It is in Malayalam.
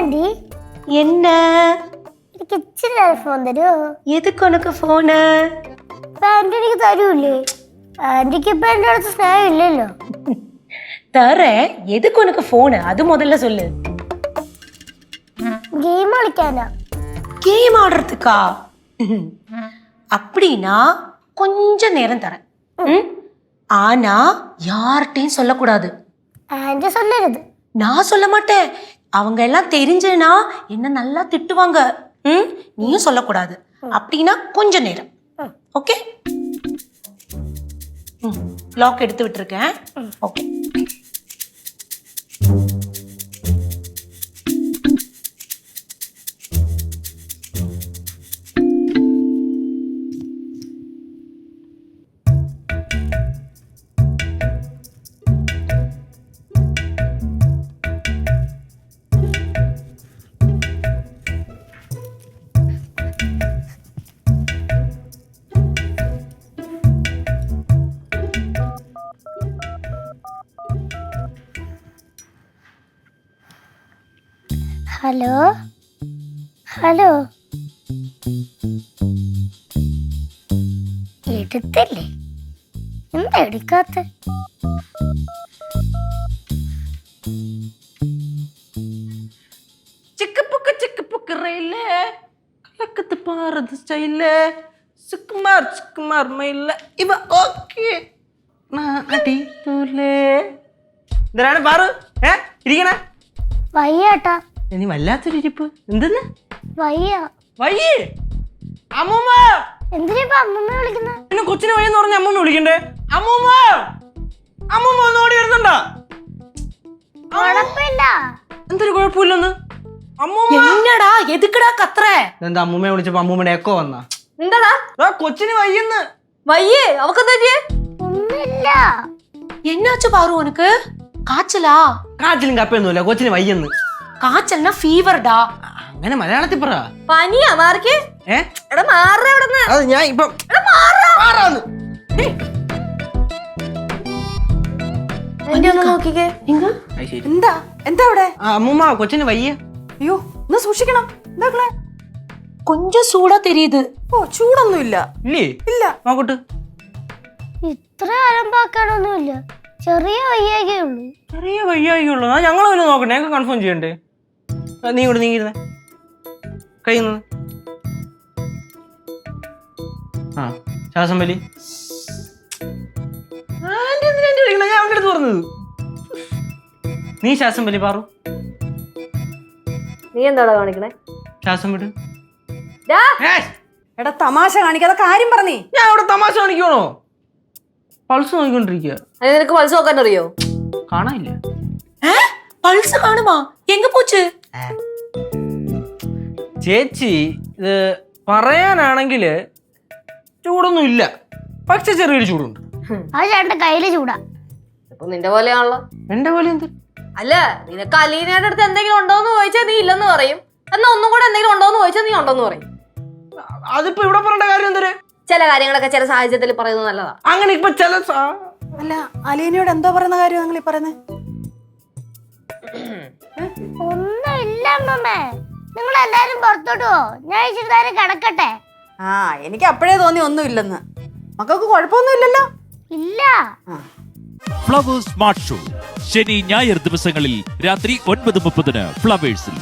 ఏంటండి ఎన్న എനിക്ക് ഇച്ചിരി ഫോൺ തരുമോ എതുക്ക് ഉനക്ക് ഫോണ് ഇപ്പൊ ആന്റി എനിക്ക് തരൂലേ ആന്റിക്ക് ഇപ്പൊ എന്റെ അടുത്ത് സ്നേഹം ഇല്ലല്ലോ தரேன் எதுக்கு உனக்கு போனு அது முதல்ல சொல்லு ഗെയിം കളിക്കാനാ கேம் ஆடுறதுக்கா அப்படின்னா கொஞ்ச நேரம் தரேன் ம்? ஆனா யார்கிட்டயும் சொல்லக்கூடாது ആന്റി സൊല്ലരുത് நான் சொல்ல மாட்டேன் அவங்க எல்லாம் தெரிஞ்சுனா என்ன நல்லா திட்டுவாங்க. ம்? நீயும் சொல்லக்கூடாது. அப்படின்னா கொஞ்ச நேரம். ஓகே? ம். லாக் எடுத்து விட்டுருக்கேன். ஓகே. ഹലോ? ഹലോ? എടുത്തില്ലേ? എന്താ എടുക്കാത്ത ചിക്ക് പുക്ക് ചിക്ക് പുക്ക് റെയിൽ. കലക്കത്ത് പാറത് സ്റ്റൈൽ. സുക്കുമാർ സുക്കുമാർ മയിൽ. ഇവ ഓക്കെ. എന്തിനാണ് പാറു? ഏ ഇരിക്കണേ. വയ്യാട്ടാ. ഇനി വല്ലാത്തൊരു ഇരിപ്പ്. എന്തെന്ന്? വയ്യ. വയ്യേ! അമ്മൂമ്മ! എന്തിനാ അമ്മൂമ്മ വിളിക്കുന്നത് എന്നെ കൊച്ചിനെ വഴിയെന്ന് പറഞ്ഞ അമ്മൂമ്മ വിളിക്കണ്ടേ? അമ്മൂമ്മ! അമ്മൂമ്മ ഒന്ന് ഓടി വരുന്നുണ്ടോ? എന്തൊരു കുഴപ്പമില്ലെന്ന്? എന്നടാ എതുക്കടാ കത്രേ? എന്താ അമ്മൂമ്മയെ വിളിച്ചപ്പോ അമ്മൂമ്മടെ എക്കോ വന്നാ? എന്താടാ? കൊച്ചിന് വയ്യെന്ന്. വയ്യേ അവക്കെന്താ ഒന്നുമില്ല. എന്നാച്ചു പാറു ഉനക്ക് കാച്ചലാ? കാച്ചിലും കപ്പയൊന്നുമില്ല കൊച്ചിന് വയ്യെന്ന്. കാച്ചലിനാ ഫീവർഡാ അങ്ങനെ മലയാളത്തിൽ പറ. പനിയാ മാർക്ക് എടാ മാറ എവിടെന്ന് അത് ഞാൻ ഇപ്പം എന്താ? എന്താ അവിടെ? അമ്മൂമ്മ വയ്യ. സൂക്ഷിക്കണം. ഇല്ല? ഇല്ല. ഇത്ര ചെറിയ വയ്യാകേ ഉള്ളൂ ചെറിയ വയ്യാകേ ഉള്ളൂ ഞങ്ങൾ കൺഫേം ചെയ്യണ്ടേ? നീ ഇങ്ങോട്ട് നീ ഇരുന്നേ. കഴിയുന്നു ഞാൻ നീ ശാസം വലി പാറു. നീ എന്താടാ കാണിക്കണേ? ശ്വാസം എടാ തമാശ കാണിക്കാതെ കാര്യം പറഞ്ഞേ. ഞാൻ അവിടെ തമാശ കാണിക്കണോ പൾസ് നോക്കിക്കൊണ്ടിരിക്കുക നിനക്ക് പൾസ് നോക്കാൻ അറിയോ കാണാനില്ല പൾസ് കാണുമാ? എങ്ക പോച്ച്? ചേച്ചി ഇത് പറയാനാണെങ്കിൽ ചൂടൊന്നും ഇല്ല. പക്ഷെ ചെറിയൊരു ചൂടുണ്ട്. അത് ചേട്ടന്റെ കയ്യിൽ ചൂടാ. ഇപ്പൊ നിന്റെ പോലെയാണല്ലോ. എന്റെ പോലെ എന്ത്? അല്ല നിനക്ക് അലീനയുടെ അടുത്ത് എന്തെങ്കിലും ഉണ്ടോന്ന് ചോദിച്ചാൽ നീ ഇല്ലെന്ന് പറയും. എന്നാ ഒന്നും കൂടെ എന്തെങ്കിലും ഉണ്ടോന്ന് ചോദിച്ചാൽ നീ ഉണ്ടോന്ന് പറയും. അതിപ്പോ ഇവിടെ പറയേണ്ട കാര്യം എന്തര് ചില കാര്യങ്ങളൊക്കെ ചില സാഹചര്യത്തിൽ പറയുന്നത് നല്ലതാ. അങ്ങനെ ഇപ്പൊ ചില സ- അല്ല അലീനയോട് എന്തോ പറയുന്ന കാര്യം നിങ്ങൾ ഈ പറയുന്നത് ഒന്നുമില്ല അമ്മമ്മേ. നിങ്ങൾ എല്ലാരും പുറത്തോട്ട് പോ ഞാൻ ഇച്ചിരി നേരം കിടക്കട്ടെ. ആ എനിക്ക് അപ്പോഴേ തോന്നി ഒന്നുമില്ലെന്ന് മക്കൾക്ക് കുഴപ്പമൊന്നുമില്ലല്ലോ ഇല്ല. Flowers smart show. ശനി ഞായർ ദിവസങ്ങളിൽ രാത്രി ഒൻപത് മുപ്പതിന് ഫ്ലവേഴ്സിൽ.